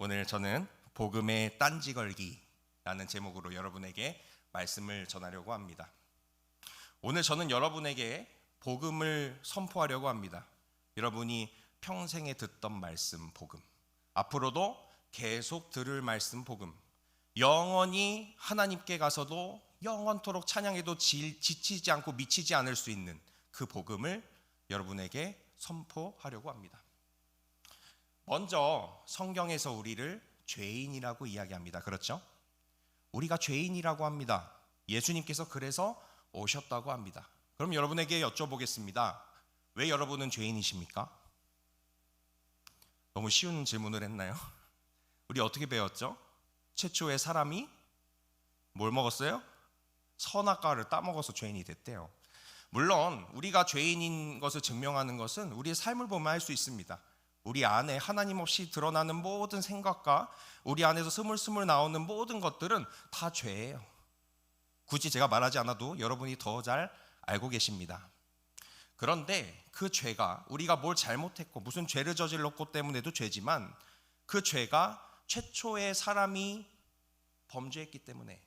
오늘 저는 복음의 딴지 걸기라는 제목으로 여러분에게 말씀을 전하려고 합니다. 오늘 저는 여러분에게 복음을 선포하려고 합니다. 여러분이 평생에 듣던 말씀 복음, 앞으로도 계속 들을 말씀 복음, 영원히 하나님께 가서도 영원토록 찬양해도 지- 지치지 않고 미치지 않을 수 있는 그 복음을 여러분에게 선포하려고 합니다. 먼저 성경에서 우리를 죄인이라고 이야기합니다. 그렇죠? 우리가 죄인이라고 합니다. 예수님께서 그래서 오셨다고 합니다. 그럼 여러분에게 여쭤보겠습니다. 왜 여러분은 죄인이십니까? 너무 쉬운 질문을 했나요? 우리 어떻게 배웠죠? 최초의 사람이 뭘 먹었어요? 선악과를 따먹어서 죄인이 됐대요. 물론 우리가 죄인인 것을 증명하는 것은 우리의 삶을 보면 알수 있습니다. 우리 안에 하나님 없이 드러나는 모든 생각과 우리 안에서 스물스물 나오는 모든 것들은 다 죄예요. 굳이 제가 말하지 않아도 여러분이 더 잘 알고 계십니다. 그런데 그 죄가 우리가 뭘 잘못했고 무슨 죄를 저질렀고 때문에도 죄지만 그 죄가 최초의 사람이 범죄했기 때문에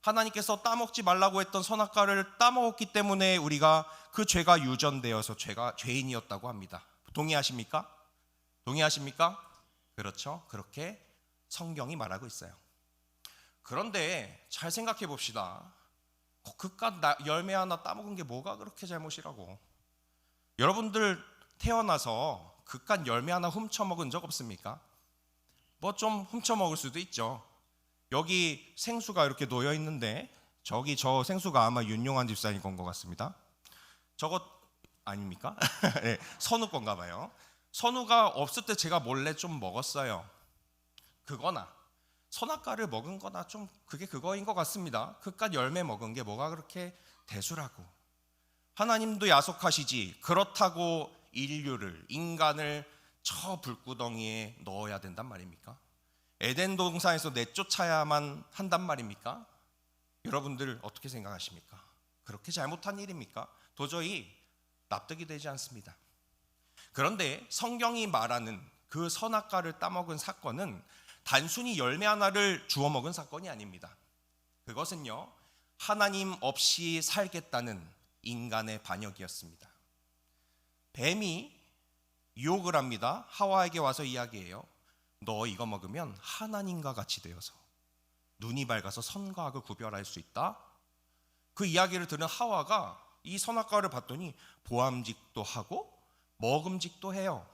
하나님께서 따먹지 말라고 했던 선악과를 따먹었기 때문에 우리가 그 죄가 유전되어서 죄가 죄인이었다고 합니다. 동의하십니까? 동의하십니까? 그렇죠. 그렇게 성경이 말하고 있어요. 그런데 잘 생각해 봅시다. 어, 그깟 나- 열매 하나 따먹은 게 뭐가 그렇게 잘못이라고? 여러분들 태어나서 그깟 열매 하나 훔쳐 먹은 적 없습니까? 뭐 좀 훔쳐 먹을 수도 있죠. 여기 생수가 이렇게 놓여 있는데 저기 저 생수가 아마 윤용한 집사님 건 것 같습니다. 저것 아닙니까? 네, 선우 건가 봐요. 선우가 없을 때 제가 몰래 좀 먹었어요. 그거나 선악과를 먹은 거나 좀 그게 그거인 것 같습니다. 그깟 열매 먹은 게 뭐가 그렇게 대수라고. 하나님도 야속하시지. 그렇다고 인류를 인간을 저 불구덩이에 넣어야 된단 말입니까? 에덴 동산에서 내쫓아야만 한단 말입니까? 여러분들 어떻게 생각하십니까? 그렇게 잘못한 일입니까? 도저히 납득이 되지 않습니다. 그런데 성경이 말하는 그 선악과를 따먹은 사건은 단순히 열매 하나를 주워 먹은 사건이 아닙니다. 그것은요, 하나님 없이 살겠다는 인간의 반역이었습니다. 뱀이 유혹을 합니다. 하와에게 와서 이야기해요. 너 이거 먹으면 하나님과 같이 되어서 눈이 밝아서 선과 악을 구별할 수 있다. 그 이야기를 들은 하와가 이 선악과를 봤더니 보암직도 하고 먹음직도 해요.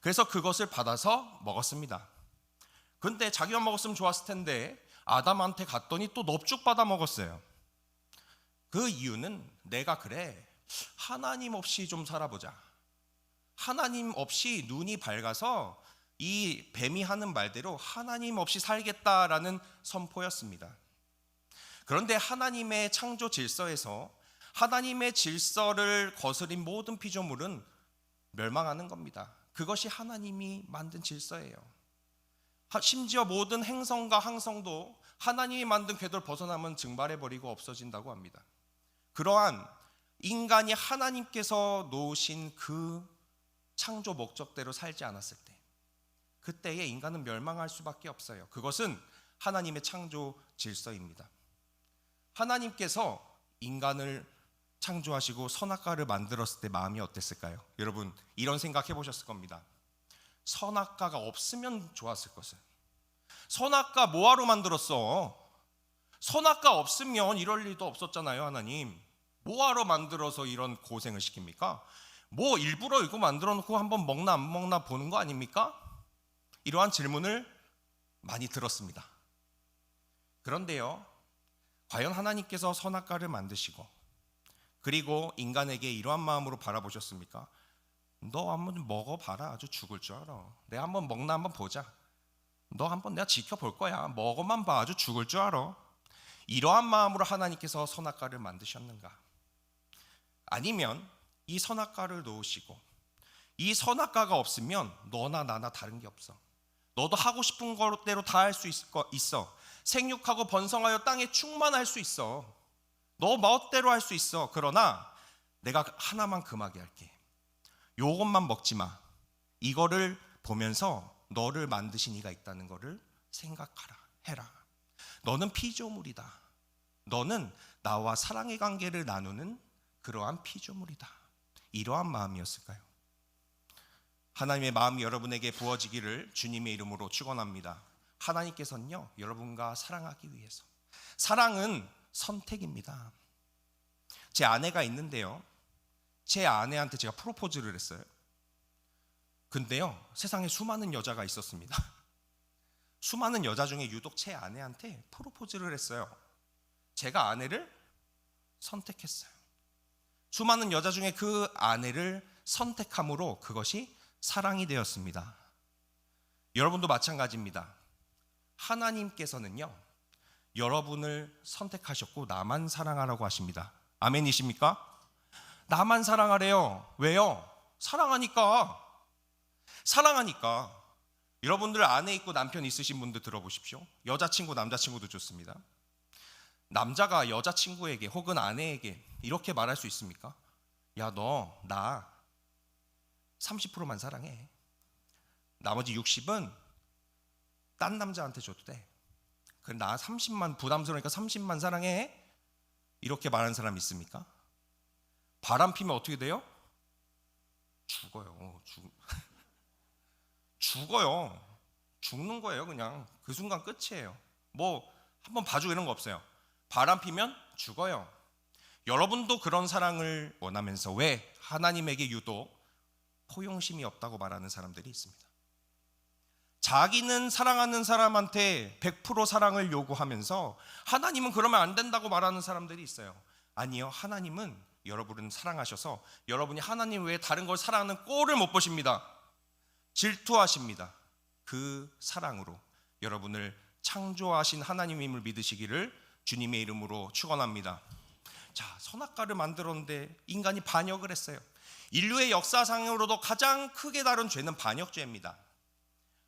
그래서 그것을 받아서 먹었습니다. 근데 자기만 먹었으면 좋았을 텐데 아담한테 갔더니 또 넙죽 받아 먹었어요. 그 이유는 내가 그래 하나님 없이 좀 살아보자. 하나님 없이 눈이 밝아서 이 뱀이 하는 말대로 하나님 없이 살겠다라는 선포였습니다. 그런데 하나님의 창조 질서에서 하나님의 질서를 거스린 모든 피조물은 멸망하는 겁니다. 그것이 하나님이 만든 질서예요. 하- 심지어 모든 행성과 항성도 하나님이 만든 궤도를 벗어나면 증발해 버리고 없어진다고 합니다. 그러한 인간이 하나님께서 놓으신 그 창조 목적대로 살지 않았을 때 그때에 인간은 멸망할 수밖에 없어요. 그것은 하나님의 창조 질서입니다. 하나님께서 인간을 창조하시고 선악과를 만들었을 때 마음이 어땠을까요? 여러분 이런 생각 해보셨을 겁니다. 선악과가 없으면 좋았을 것을. 선악과 뭐하러 만들었어? 선악과 없으면 이럴 일도 없었잖아요, 하나님. 뭐하러 만들어서 이런 고생을 시킵니까? 뭐 일부러 이거 만들어 놓고 한번 먹나 안 먹나 보는 거 아닙니까? 이러한 질문을 많이 들었습니다. 그런데요, 과연 하나님께서 선악과를 만드시고 그리고 인간에게 이러한 마음으로 바라보셨습니까? 너 한번 먹어봐라 아주 죽을 줄 알아. 내가 한번 먹나 한번 보자. 너 한번 내가 지켜볼 거야. 먹어만 봐 아주 죽을 줄 알아. 이러한 마음으로 하나님께서 선악과를 만드셨는가? 아니면 이 선악과를 놓으시고 이 선악과가 없으면 너나 나나 다른 게 없어. 너도 하고 싶은 거대로 다 할 수 있어. 생육하고 번성하여 땅에 충만할 수 있어. 너 멋대로 할 수 있어. 그러나 내가 하나만 금하게 할게. 요것만 먹지 마. 이거를 보면서 너를 만드신 이가 있다는 것을 생각하라 해라. 너는 피조물이다. 너는 나와 사랑의 관계를 나누는 그러한 피조물이다. 이러한 마음이었을까요? 하나님의 마음이 여러분에게 부어지기를 주님의 이름으로 축원합니다. 하나님께서는요 여러분과 사랑하기 위해서 사랑은 선택입니다. 제 아내가 있는데요. 제 아내한테 제가 프로포즈를 했어요. 근데요 세상에 수많은 여자가 있었습니다. 수많은 여자 중에 유독 제 아내한테 프로포즈를 했어요. 제가 아내를 선택했어요. 수많은 여자 중에 그 아내를 선택함으로 그것이 사랑이 되었습니다. 여러분도 마찬가지입니다. 하나님께서는요, 여러분을 선택하셨고 나만 사랑하라고 하십니다. 아멘이십니까? 나만 사랑하래요. 왜요? 사랑하니까. 사랑하니까. 여러분들 아내 있고 남편 있으신 분들 들어보십시오. 여자친구, 남자친구도 좋습니다. 남자가 여자친구에게 혹은 아내에게 이렇게 말할 수 있습니까? 야, 너, 나 30%만 사랑해. 나머지 60은 딴 남자한테 줘도 돼. 그나 30만 부담스러우니까 30만 사랑해. 이렇게 말하는 사람 있습니까? 바람 피면 어떻게 돼요? 죽어요. 죽... 죽어요. 죽는 거예요, 그냥. 그 순간 끝이에요. 뭐 한번 봐주고 이런 거 없어요. 바람 피면 죽어요. 여러분도 그런 사랑을 원하면서 왜 하나님에게 유독 포용심이 없다고 말하는 사람들이 있습니다. 자기는 사랑하는 사람한테 100% 사랑을 요구하면서 하나님은 그러면 안 된다고 말하는 사람들이 있어요. 아니요. 하나님은 여러분을 사랑하셔서 여러분이 하나님 외에 다른 걸 사랑하는 꼴을 못 보십니다. 질투하십니다. 그 사랑으로 여러분을 창조하신 하나님임을 믿으시기를 주님의 이름으로 축원합니다. 자, 선악과를 만들었는데 인간이 반역을 했어요. 인류의 역사상으로도 가장 크게 다룬 죄는 반역죄입니다.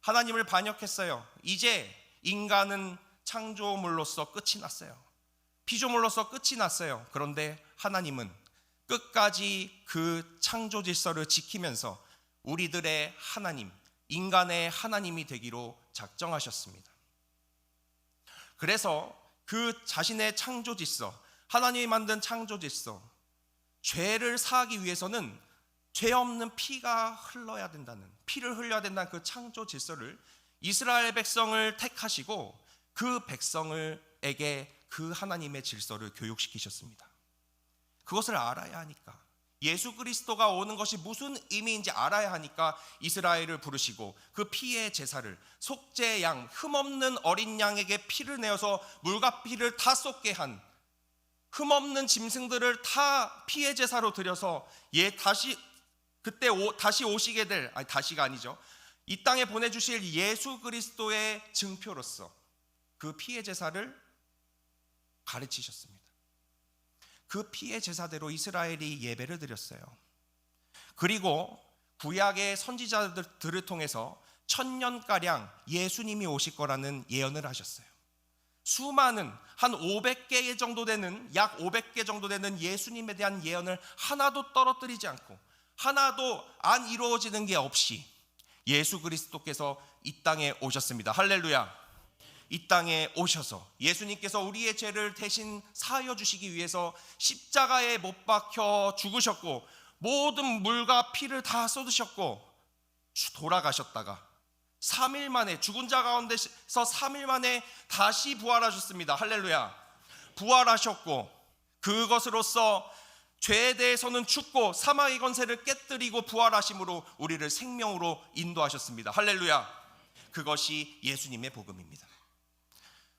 하나님을 반역했어요. 이제 인간은 창조물로서 끝이 났어요. 피조물로서 끝이 났어요. 그런데 하나님은 끝까지 그 창조 질서를 지키면서 우리들의 하나님, 인간의 하나님이 되기로 작정하셨습니다. 그래서 그 자신의 창조 질서, 하나님이 만든 창조 질서, 죄를 사하기 위해서는 죄 없는 피가 흘러야 된다는, 피를 흘려야 된다는 그 창조 질서를 이스라엘 백성을 택하시고 그 백성을에게 그 하나님의 질서를 교육시키셨습니다. 그것을 알아야 하니까 예수 그리스도가 오는 것이 무슨 의미인지 알아야 하니까 이스라엘을 부르시고 그 피의 제사를 속죄 양 흠없는 어린 양에게 피를 내어서 물과 피를 다 쏟게 한 흠없는 짐승들을 다 피의 제사로 드려서 예 다시 그때 오, 다시 오시게 될 아니 다시가 아니죠 이 땅에 보내 주실 예수 그리스도의 증표로서 그 피의 제사를 가르치셨습니다. 그 피의 제사대로 이스라엘이 예배를 드렸어요. 그리고 구약의 선지자들을 통해서 천년가량 예수님이 오실 거라는 예언을 하셨어요. 수많은 한 500개 정도 되는 약 500개 정도 되는 예수님에 대한 예언을 하나도 떨어뜨리지 않고 하나도 안 이루어지는 게 없이 예수 그리스도께서 이 땅에 오셨습니다. 할렐루야. 이 땅에 오셔서 예수님께서 우리의 죄를 대신 사하여 주시기 위해서 십자가에 못 박혀 죽으셨고 모든 물과 피를 다 쏟으셨고 돌아가셨다가 3일 만에 죽은 자 가운데서 3일 만에 다시 부활하셨습니다. 할렐루야. 부활하셨고 그것으로서 죄에 대해서는 죽고 사망의 권세를 깨뜨리고 부활하심으로 우리를 생명으로 인도하셨습니다. 할렐루야. 그것이 예수님의 복음입니다.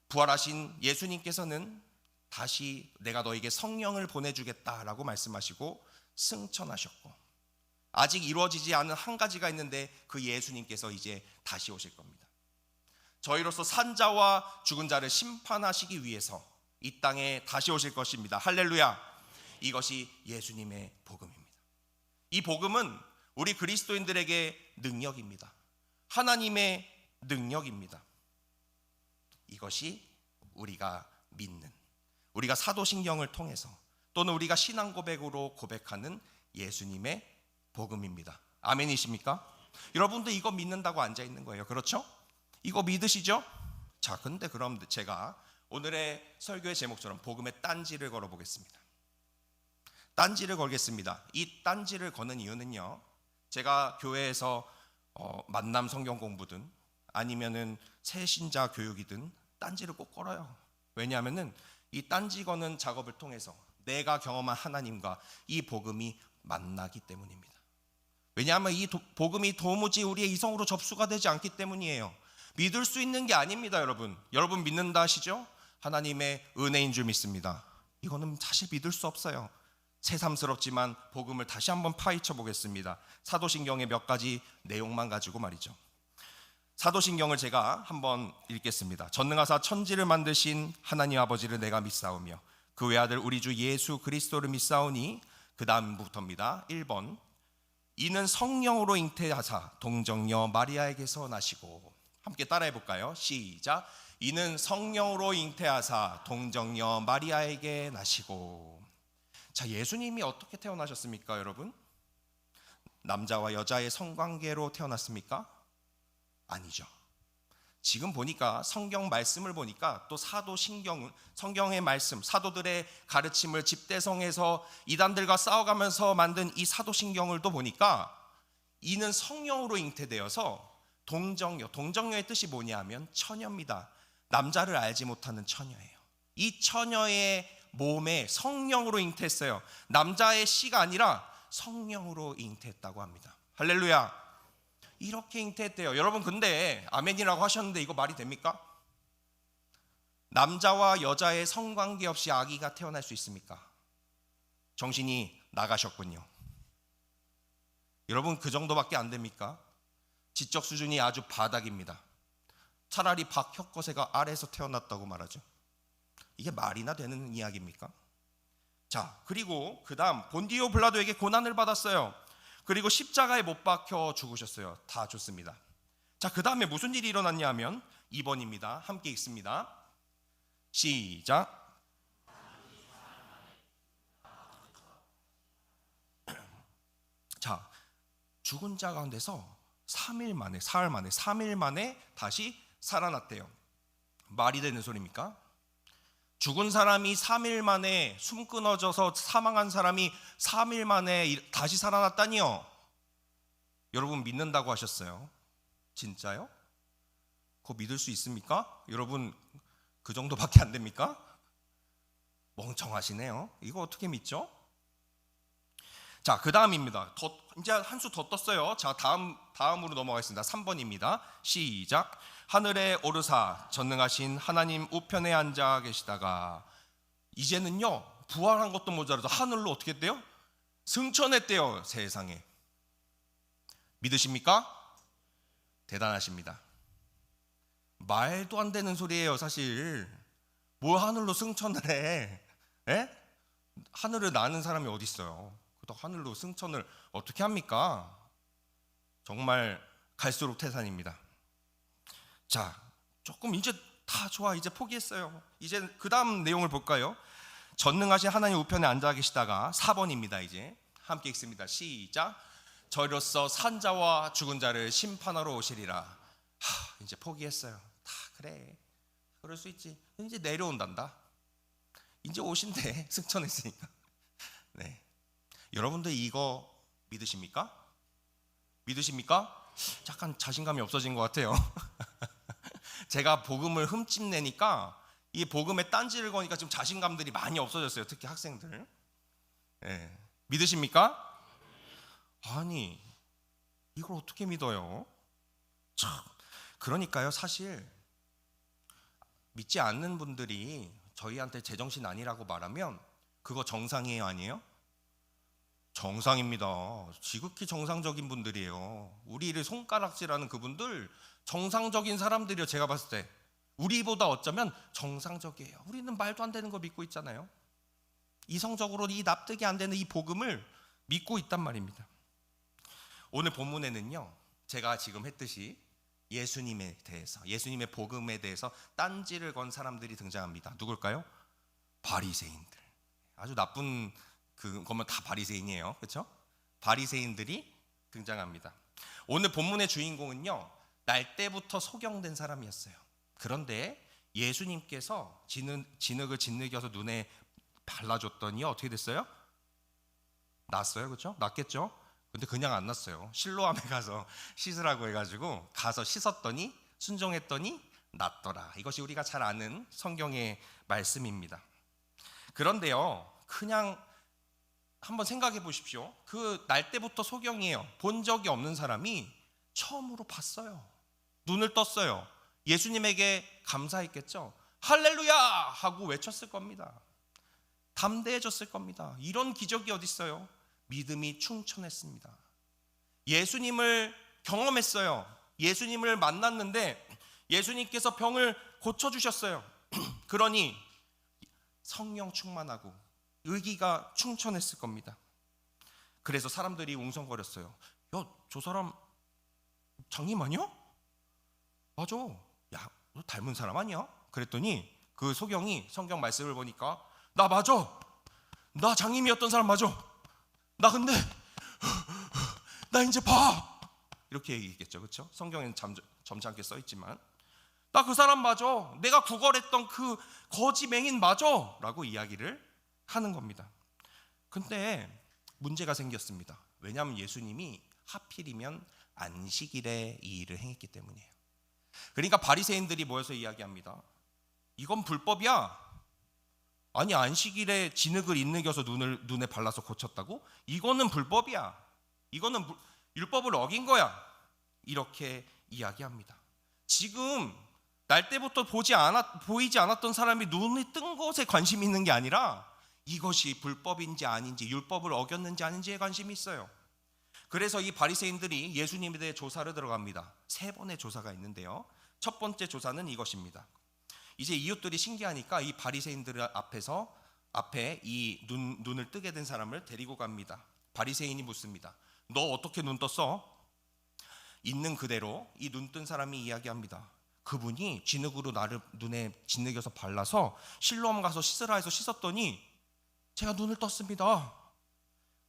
부활하신 예수님께서는 다시 내가 너에게 성령을 보내주겠다라고 말씀하시고 승천하셨고 아직 이루어지지 않은 한 가지가 있는데 그 예수님께서 이제 다시 오실 겁니다. 저희로서 산자와 죽은 자를 심판하시기 위해서 이 땅에 다시 오실 것입니다. 할렐루야. 이것이 예수님의 복음입니다. 이 복음은 우리 그리스도인들에게 능력입니다. 하나님의 능력입니다. 이것이 우리가 믿는 우리가 사도신경을 통해서 또는 우리가 신앙 고백으로 고백하는 예수님의 복음입니다. 아멘이십니까? 여러분도 이거 믿는다고 앉아 있는 거예요. 그렇죠? 이거 믿으시죠? 자, 근데 그럼 제가 오늘의 설교의 제목처럼 복음의 딴지를 걸어 보겠습니다. 딴지를 걸겠습니다. 이 딴지를 거는 이유는요. 제가 교회에서 어, 만남 성경 공부든 아니면은 새신자 교육이든 딴지를 꼭 걸어요. 왜냐하면은 이 딴지 거는 작업을 통해서 내가 경험한 하나님과 이 복음이 만나기 때문입니다. 왜냐하면 이 도, 복음이 도무지 우리의 이성으로 접수가 되지 않기 때문이에요. 믿을 수 있는 게 아닙니다, 여러분. 여러분 믿는다 하시죠? 하나님의 은혜인 줄 믿습니다. 이거는 사실 믿을 수 없어요. 새삼스럽지만 복음을 다시 한번 파헤쳐 보겠습니다. 사도신경의 몇 가지 내용만 가지고 말이죠. 사도신경을 제가 한번 읽겠습니다. 전능하사 천지를 만드신 하나님 아버지를 내가 믿사오며 그 외아들 우리 주 예수 그리스도를 믿사오니 그 다음부터입니다. 1번 이는 성령으로 잉태하사 동정녀 마리아에게서 나시고 함께 따라해 볼까요? 시작. 이는 성령으로 잉태하사 동정녀 마리아에게 나시고 자 예수님이 어떻게 태어나셨습니까, 여러분? 남자와 여자의 성관계로 태어났습니까? 아니죠. 지금 보니까 성경 말씀을 보니까 또 사도 신경 성경의 말씀 사도들의 가르침을 집대성에서 이단들과 싸워가면서 만든 이 사도 신경을 또 보니까 이는 성령으로 잉태되어서 동정녀 동정녀의 뜻이 뭐냐면 처녀입니다. 남자를 알지 못하는 처녀예요. 이 처녀의 몸에 성령으로 잉태했어요. 남자의 씨가 아니라 성령으로 잉태했다고 합니다. 할렐루야. 이렇게 잉태했대요. 여러분 근데 아멘이라고 하셨는데 이거 말이 됩니까? 남자와 여자의 성관계 없이 아기가 태어날 수 있습니까? 정신이 나가셨군요. 여러분 그 정도밖에 안 됩니까? 지적 수준이 아주 바닥입니다. 차라리 박혁거세가 아래에서 태어났다고 말하죠. 이게 말이나 되는 이야기입니까? 자, 그리고 그다음 본디오 블라도에게 고난을 받았어요. 그리고 십자가에 못 박혀 죽으셨어요. 다 좋습니다. 자, 그다음에 무슨 일이 일어났냐 하면 2번입니다. 함께 읽습니다. 시작. 자, 죽은 자 가운데서 3일 만에, 사흘 만에, 3일 만에 다시 살아났대요. 말이 되는 소리입니까? 죽은 사람이 3일 만에 숨 끊어져서 사망한 사람이 3일 만에 다시 살아났다니요. 여러분 믿는다고 하셨어요. 진짜요? 그거 믿을 수 있습니까? 여러분 그 정도밖에 안 됩니까? 멍청하시네요. 이거 어떻게 믿죠? 자, 그 다음입니다. 더, 이제 한 수 더 떴어요. 자, 다음, 다음으로 넘어가겠습니다. 3번입니다. 시작. 하늘에 오르사 전능하신 하나님 우편에 앉아 계시다가 이제는요 부활한 것도 모자라서 하늘로 어떻게 했대요? 승천했대요 세상에 믿으십니까? 대단하십니다 말도 안 되는 소리예요 사실 뭐 하늘로 승천을 해 에? 하늘을 나는 사람이 어디 있어요 또 하늘로 승천을 어떻게 합니까? 정말 갈수록 태산입니다 자, 조금 이제 다 좋아. 이제 포기했어요. 이제 그 다음 내용을 볼까요? 전능하신 하나님 우편에 앉아 계시다가 4번입니다. 이제 함께 읽습니다. 시작. 저로서 산자와 죽은 자를 심판하러 오시리라. 하, 이제 포기했어요. 다 그래. 그럴 수 있지. 이제 내려온단다. 이제 오신대. 승천했으니까. 네. 여러분들 이거 믿으십니까? 믿으십니까? 약간 자신감이 없어진 것 같아요. 제가 복음을 흠집내니까 이 복음에 딴지를 거니까 좀 자신감들이 많이 없어졌어요. 특히 학생들. 예. 믿으십니까? 아니 이걸 어떻게 믿어요? 참 그러니까요. 사실 믿지 않는 분들이 저희한테 제정신 아니라고 말하면 그거 정상이에요, 아니에요? 정상입니다. 지극히 정상적인 분들이에요. 우리를 손가락질하는 그분들 정상적인 사람들이요. 제가 봤을 때 우리보다 어쩌면 정상적이에요. 우리는 말도 안 되는 거 믿고 있잖아요. 이성적으로 이 납득이 안 되는 이 복음을 믿고 있단 말입니다. 오늘 본문에는요. 제가 지금 했듯이 예수님에 대해서 예수님의 복음에 대해서 딴지를 건 사람들이 등장합니다. 누굴까요? 바리새인들. 아주 나쁜 그것만 다 바리새인이에요. 그렇죠? 바리새인들이 등장합니다. 오늘 본문의 주인공은요. 날 때부터 소경된 사람이었어요. 그런데 예수님께서 진흙, 진흙을 짓누겨서 눈에 발라줬더니 어떻게 됐어요? 났어요, 그렇죠? 났겠죠? 근데 그냥 안 났어요. 실로암에 가서 씻으라고 해가지고 가서 씻었더니 순종했더니 낫더라. 이것이 우리가 잘 아는 성경의 말씀입니다. 그런데요, 그냥 한번 생각해 보십시오. 그 날 때부터 소경이에요. 본 적이 없는 사람이 처음으로 봤어요. 눈을 떴어요. 예수님에게 감사했겠죠. 할렐루야 하고 외쳤을 겁니다. 담대해졌을 겁니다. 이런 기적이 어디 있어요? 믿음이 충천했습니다. 예수님을 경험했어요. 예수님을 만났는데 예수님께서 병을 고쳐 주셨어요. 그러니 성령 충만하고 의기가 충천했을 겁니다. 그래서 사람들이 웅성거렸어요. 야, 저 사람 장님 아니야? 맞아. 야, 너 닮은 사람 아니야? 그랬더니 그 소경이 성경 말씀을 보니까 나 맞아. 나 장님이었던 사람 맞아. 나 근데 나 이제 봐. 이렇게 얘기했겠죠. 그렇죠? 성경에는 잠, 점잖게 써 있지만 나 그 사람 맞아. 내가 구걸했던 그 거지 맹인 맞아. 라고 이야기를 하는 겁니다. 근데 문제가 생겼습니다. 왜냐하면 예수님이 하필이면 안식일에 이 일을 행했기 때문이에요. 그러니까 바리새인들이 모여서 이야기합니다. 이건 불법이야. 아니 안식일에 진흙을 인느겨서 눈을 눈에 발라서 고쳤다고? 이거는 불법이야. 이거는 부- 율법을 어긴 거야. 이렇게 이야기합니다. 지금 날 때부터 보지 않았 보이지 않았던 사람이 눈이 뜬 것에 관심이 있는 게 아니라 이것이 불법인지 아닌지 율법을 어겼는지 아닌지에 관심이 있어요. 그래서 이 바리새인들이 예수님에 대해 조사를 들어갑니다. 세 번의 조사가 있는데요. 첫 번째 조사는 이것입니다. 이제 이웃들이 신기하니까 이 바리새인들 앞에서 앞에 이 눈, 눈을 뜨게 된 사람을 데리고 갑니다. 바리새인이 묻습니다. 너 어떻게 눈 떴어? 있는 그대로 이 눈 뜬 사람이 이야기합니다. 그분이 진흙으로 나를 눈에 진흙여서 발라서 실로암 가서 씻으라 해서 씻었더니 제가 눈을 떴습니다.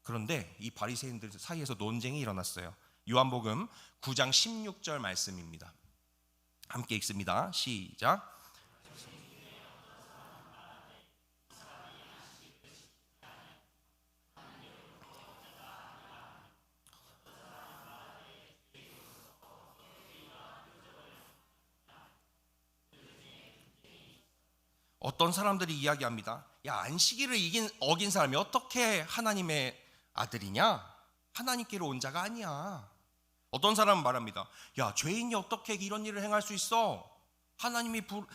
그런데 이 바리새인들 사이에서 논쟁이 일어났어요. 요한복음 9장 16절 말씀입니다. 함께 읽습니다. 시작. 어떤 사람들이 이야기합니다. 야 안식일을 이긴 어긴 사람이 어떻게 하나님의 아들이냐? 하나님께로 온 자가 아니야. 어떤 사람은 말합니다. 야 죄인이 어떻게 이런 일을 행할 수 있어? 하나님이 부,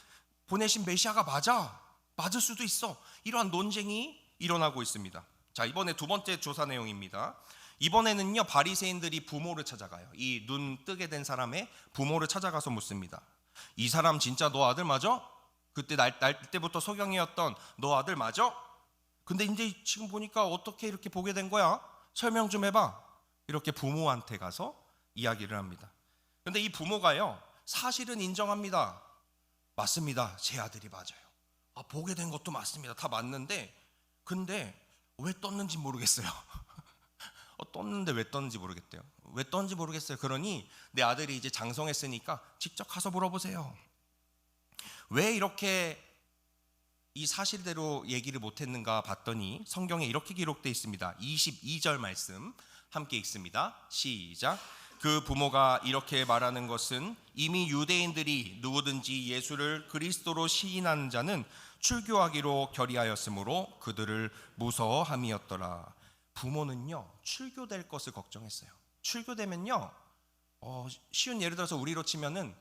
보내신 메시아가 맞아. 맞을 수도 있어. 이러한 논쟁이 일어나고 있습니다. 자 이번에 두 번째 조사 내용입니다. 이번에는요 바리새인들이 부모를 찾아가요. 이 눈 뜨게 된 사람의 부모를 찾아가서 묻습니다. 이 사람 진짜 너 아들 맞아? 그때 날, 날 때부터 소경이었던 너 아들 맞아? 근데 이제 지금 보니까 어떻게 이렇게 보게 된 거야? 설명 좀 해봐. 이렇게 부모한테 가서 이야기를 합니다. 근데 이 부모가요 사실은 인정합니다. 맞습니다. 제 아들이 맞아요. 아, 보게 된 것도 맞습니다. 다 맞는데 근데 왜 떴는지 모르겠어요. 어, 떴는데 왜 떴는지 모르겠대요. 왜 떴는지 모르겠어요. 그러니 내 아들이 이제 장성했으니까 직접 가서 물어보세요. 왜 이렇게 이 사실대로 얘기를 못했는가 봤더니 성경에 이렇게 기록되어 있습니다. 22절 말씀 함께 읽습니다. 시작. 그 부모가 이렇게 말하는 것은 이미 유대인들이 누구든지 예수를 그리스도로 시인하는 자는 출교하기로 결의하였으므로 그들을 무서워함이었더라. 부모는요 출교될 것을 걱정했어요. 출교되면요 어, 쉬운 예를 들어서 우리로 치면은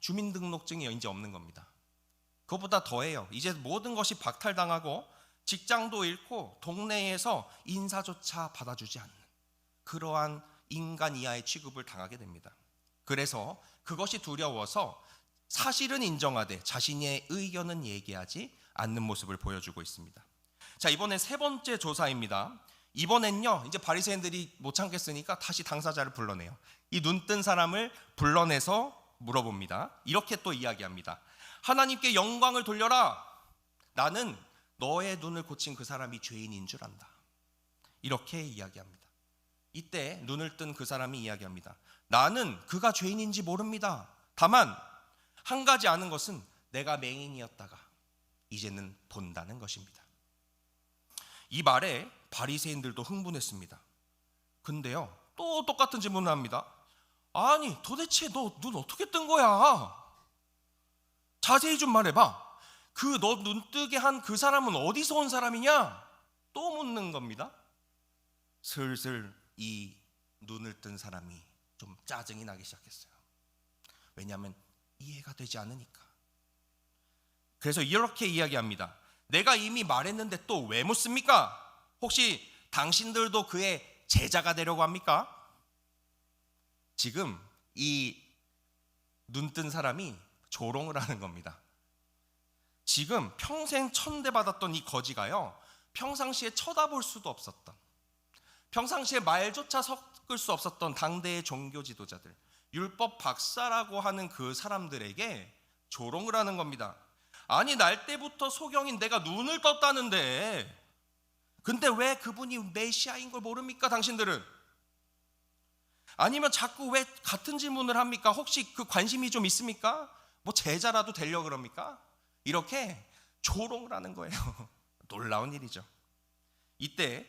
주민등록증이 이제 없는 겁니다. 그것보다 더해요. 이제 모든 것이 박탈당하고 직장도 잃고 동네에서 인사조차 받아주지 않는 그러한 인간 이하의 취급을 당하게 됩니다. 그래서 그것이 두려워서 사실은 인정하되 자신의 의견은 얘기하지 않는 모습을 보여주고 있습니다. 자 이번에 세 번째 조사입니다. 이번엔요 이제 바리새인들이 못 참겠으니까 다시 당사자를 불러내요. 이 눈 뜬 사람을 불러내서 물어봅니다. 이렇게 또 이야기합니다. 하나님께 영광을 돌려라. 나는 너의 눈을 고친 그 사람이 죄인인 줄 안다. 이렇게 이야기합니다. 이때 눈을 뜬 그 사람이 이야기합니다. 나는 그가 죄인인지 모릅니다. 다만 한 가지 아는 것은 내가 맹인이었다가 이제는 본다는 것입니다. 이 말에 바리새인들도 흥분했습니다. 근데요, 또 똑같은 질문을 합니다. 아니, 도대체 너 눈 어떻게 뜬 거야? 자세히 좀 말해봐. 그 너 눈뜨게 한 그 사람은 어디서 온 사람이냐? 또 묻는 겁니다. 슬슬 이 눈을 뜬 사람이 좀 짜증이 나기 시작했어요. 왜냐하면 이해가 되지 않으니까. 그래서 이렇게 이야기합니다. 내가 이미 말했는데 또 왜 묻습니까? 혹시 당신들도 그의 제자가 되려고 합니까? 지금 이 눈 뜬 사람이 조롱을 하는 겁니다. 지금 평생 천대받았던 이 거지가요, 평상시에 쳐다볼 수도 없었던, 평상시에 말조차 섞을 수 없었던 당대의 종교 지도자들, 율법 박사라고 하는 그 사람들에게 조롱을 하는 겁니다. 아니, 날 때부터 소경인 내가 눈을 떴다는데, 근데 왜 그분이 메시아인 걸 모릅니까, 당신들은? 아니면 자꾸 왜 같은 질문을 합니까? 혹시 그 관심이 좀 있습니까? 뭐 제자라도 되려 그럽니까? 이렇게 조롱을 하는 거예요. 놀라운 일이죠. 이때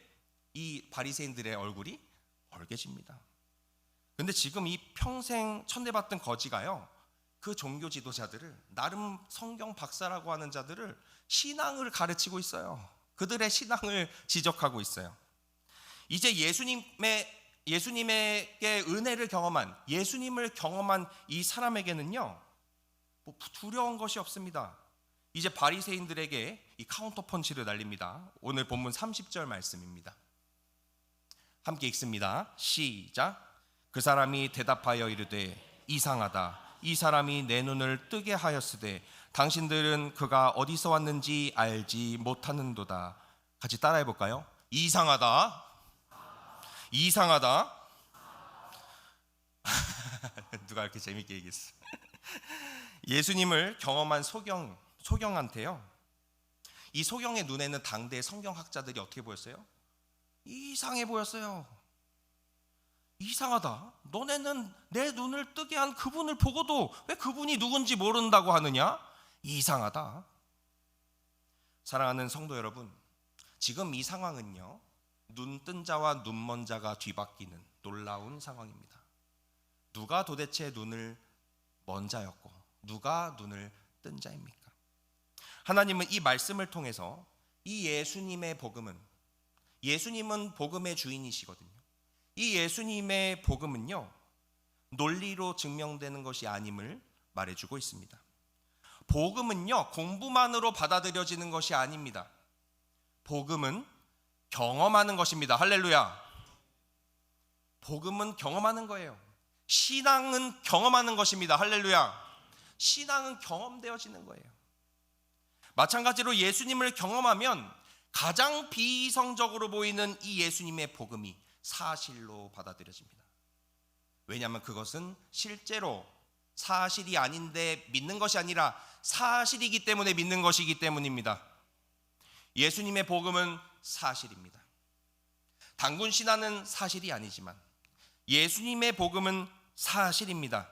이 바리새인들의 얼굴이 벌개집니다. 근데 지금 이 평생 천대받던 거지가요. 그 종교 지도자들을 나름 성경 박사라고 하는 자들을 신앙을 가르치고 있어요. 그들의 신앙을 지적하고 있어요. 이제 예수님의 예수님에게 은혜를 경험한 예수님을 경험한 이 사람에게는요. 뭐 두려운 것이 없습니다. 이제 바리새인들에게 이 카운터 펀치를 날립니다. 오늘 본문 30절 말씀입니다. 함께 읽습니다. 시작. 그 사람이 대답하여 이르되 이상하다. 이 사람이 내 눈을 뜨게 하였으되 당신들은 그가 어디서 왔는지 알지 못하는도다. 같이 따라해 볼까요? 이상하다. 이상하다. 누가 이렇게 재밌게 얘기했어? 예수님을 경험한 소경 소경한테요. 이 소경의 눈에는 당대의 성경학자들이 어떻게 보였어요? 이상해 보였어요. 이상하다. 너네는 내 눈을 뜨게 한 그분을 보고도 왜 그분이 누군지 모른다고 하느냐? 이상하다. 사랑하는 성도 여러분, 지금 이 상황은요. 눈 뜬 자와 눈먼 자가 뒤바뀌는 놀라운 상황입니다. 누가 도대체 눈을 먼 자였고 누가 눈을 뜬 자입니까? 하나님은 이 말씀을 통해서 이 예수님의 복음은 예수님은 복음의 주인이시거든요. 이 예수님의 복음은요. 논리로 증명되는 것이 아님을 말해주고 있습니다. 복음은요. 공부만으로 받아들여지는 것이 아닙니다. 복음은 경험하는 것입니다. 할렐루야. 복음은 경험하는 거예요. 신앙은 경험하는 것입니다. 할렐루야. 신앙은 경험되어지는 거예요. 마찬가지로 예수님을 경험하면 가장 비이성적으로 보이는 이 예수님의 복음이 사실로 받아들여집니다. 왜냐하면 그것은 실제로 사실이 아닌데 믿는 것이 아니라 사실이기 때문에 믿는 것이기 때문입니다. 예수님의 복음은 사실입니다. 단군 신화는 사실이 아니지만 예수님의 복음은 사실입니다.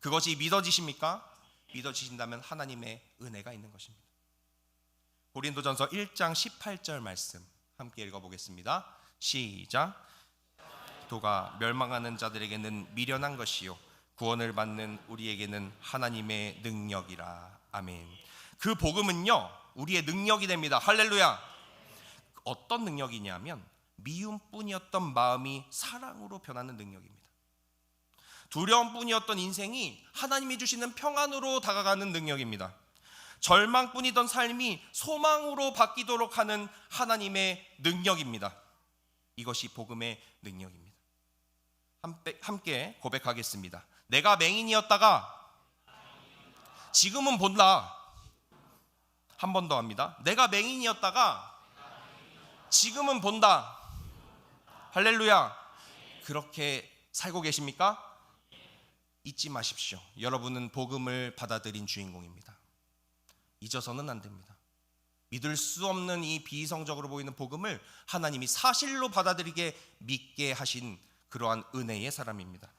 그것이 믿어지십니까? 믿어지신다면 하나님의 은혜가 있는 것입니다. 고린도전서 1장 18절 말씀 함께 읽어보겠습니다. 시작. 도가 멸망하는 자들에게는 미련한 것이요 구원을 받는 우리에게는 하나님의 능력이라. 아멘. 그 복음은요 우리의 능력이 됩니다. 할렐루야. 어떤 능력이냐면 미움뿐이었던 마음이 사랑으로 변하는 능력입니다. 두려움뿐이었던 인생이 하나님이 주시는 평안으로 다가가는 능력입니다. 절망뿐이던 삶이 소망으로 바뀌도록 하는 하나님의 능력입니다. 이것이 복음의 능력입니다. 함께 고백하겠습니다. 내가 맹인이었다가 지금은 본다. 한 번 더 합니다. 내가 맹인이었다가 지금은 본다. 할렐루야. 그렇게 살고 계십니까? 잊지 마십시오. 여러분은 복음을 받아들인 주인공입니다. 잊어서는 안 됩니다. 믿을 수 없는 이 비이성적으로 보이는 복음을 하나님이 사실로 받아들이게 믿게 하신 그러한 은혜의 사람입니다.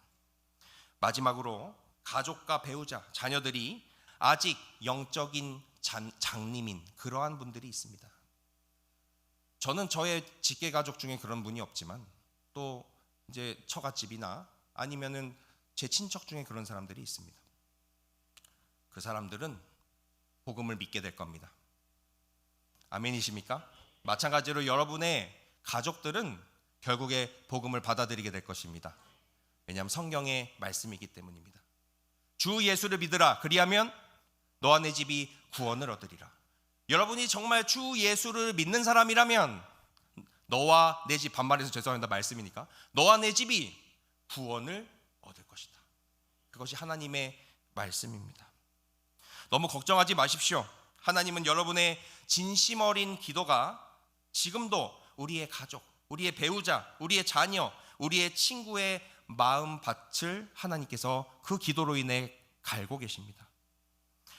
마지막으로 가족과 배우자, 자녀들이 아직 영적인 장, 장님인 그러한 분들이 있습니다. 저는 저의 직계 가족 중에 그런 분이 없지만 또 이제 처갓집이나 아니면은 제 친척 중에 그런 사람들이 있습니다. 그 사람들은 복음을 믿게 될 겁니다. 아멘이십니까? 마찬가지로 여러분의 가족들은 결국에 복음을 받아들이게 될 것입니다. 왜냐하면 성경의 말씀이기 때문입니다. 주 예수를 믿으라. 그리하면 너와 내 집이 구원을 얻으리라. 여러분이 정말 주 예수를 믿는 사람이라면 너와 내 집 반말해서 죄송합니다 말씀이니까 너와 내 집이 구원을. 그것이 하나님의 말씀입니다. 너무 걱정하지 마십시오. 하나님은 여러분의 진심 어린 기도가 지금도 우리의 가족, 우리의 배우자, 우리의 자녀, 우리의 친구의 마음밭을 하나님께서 그 기도로 인해 갈고 계십니다.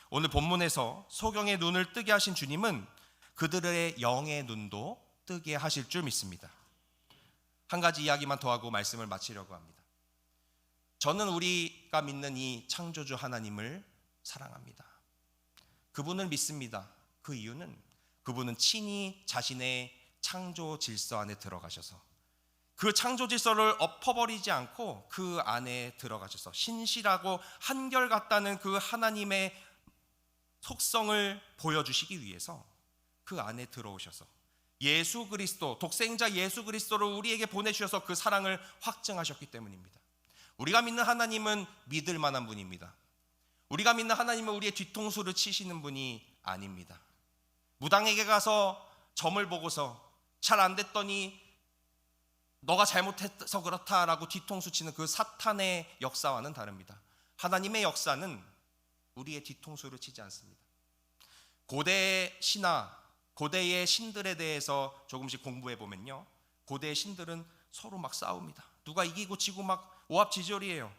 오늘 본문에서 소경의 눈을 뜨게 하신 주님은 그들의 영의 눈도 뜨게 하실 줄 믿습니다. 한 가지 이야기만 더 하고 말씀을 마치려고 합니다. 저는 우리가 믿는 이 창조주 하나님을 사랑합니다. 그분을 믿습니다. 그 이유는 그분은 친히 자신의 창조 질서 안에 들어가셔서 그 창조 질서를 엎어버리지 않고 그 안에 들어가셔서 신실하고 한결같다는 그 하나님의 속성을 보여주시기 위해서 그 안에 들어오셔서 예수 그리스도 독생자 예수 그리스도를 우리에게 보내주셔서 그 사랑을 확증하셨기 때문입니다. 우리가 믿는 하나님은 믿을 만한 분입니다. 우리가 믿는 하나님은 우리의 뒤통수를 치시는 분이 아닙니다. 무당에게 가서 점을 보고서 잘 안 됐더니 너가 잘못해서 그렇다라고 뒤통수 치는 그 사탄의 역사와는 다릅니다. 하나님의 역사는 우리의 뒤통수를 치지 않습니다. 고대 신화, 고대의 신들에 대해서 조금씩 공부해 보면요. 고대의 신들은 서로 막 싸웁니다. 누가 이기고 지고 막 오합지졸이에요.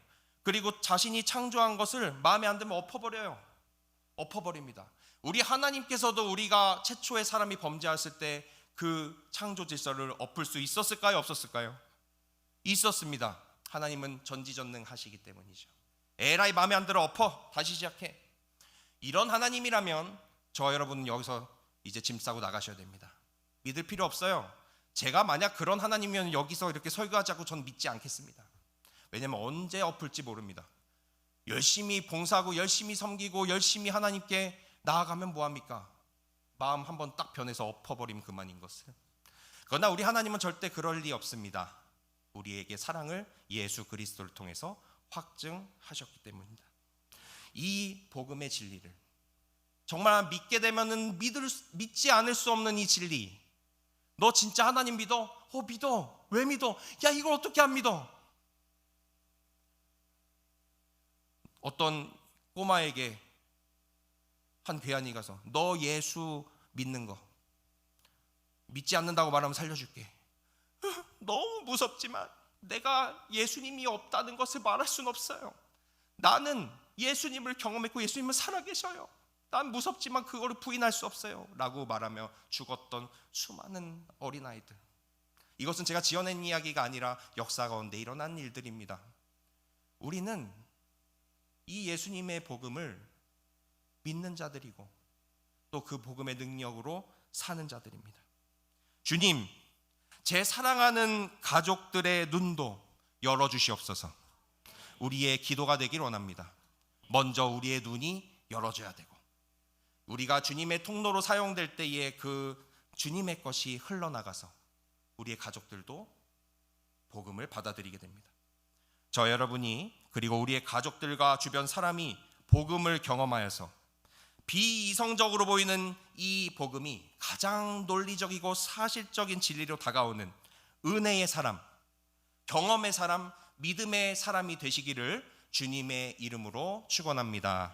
그리고 자신이 창조한 것을 마음에 안 들면 엎어버려요. 엎어버립니다. 우리 하나님께서도 우리가 최초의 사람이 범죄했을 때 그 창조 질서를 엎을 수 있었을까요? 없었을까요? 있었습니다. 하나님은 전지전능하시기 때문이죠. 에라이 마음에 안 들어 엎어 다시 시작해. 이런 하나님이라면 저 여러분은 여기서 이제 짐 싸고 나가셔야 됩니다. 믿을 필요 없어요. 제가 만약 그런 하나님이면 여기서 이렇게 설교하자고 전 믿지 않겠습니다. 왜냐면 언제 엎을지 모릅니다. 열심히 봉사하고 열심히 섬기고 열심히 하나님께 나아가면 뭐합니까? 마음 한번 딱 변해서 엎어버리면 그만인 것을. 그러나 우리 하나님은 절대 그럴 리 없습니다. 우리에게 사랑을 예수 그리스도를 통해서 확증하셨기 때문입니다. 이 복음의 진리를 정말 믿게 되면은 믿을 믿지 않을 수 없는 이 진리. 너 진짜 하나님 믿어? 어 믿어. 왜 믿어? 야 이걸 어떻게 안 믿어? 어떤 꼬마에게 한 괴한이 가서 너 예수 믿는 거 믿지 않는다고 말하면 살려줄게. 너무 무섭지만 내가 예수님이 없다는 것을 말할 수는 없어요. 나는 예수님을 경험했고 예수님은 살아계셔요. 난 무섭지만 그거를 부인할 수 없어요. 라고 말하며 죽었던 수많은 어린아이들. 이것은 제가 지어낸 이야기가 아니라 역사 가운데 일어난 일들입니다. 우리는 이 예수님의 복음을 믿는 자들이고 또 그 복음의 능력으로 사는 자들입니다. 주님, 제 사랑하는 가족들의 눈도 열어 주시옵소서. 우리의 기도가 되길 원합니다. 먼저 우리의 눈이 열어져야 되고 우리가 주님의 통로로 사용될 때에 그 주님의 것이 흘러나가서 우리의 가족들도 복음을 받아들이게 됩니다. 저 여러분이 그리고 우리의 가족들과 주변 사람이 복음을 경험하여서 비이성적으로 보이는 이 복음이 가장 논리적이고 사실적인 진리로 다가오는 은혜의 사람, 경험의 사람, 믿음의 사람이 되시기를 주님의 이름으로 축원합니다.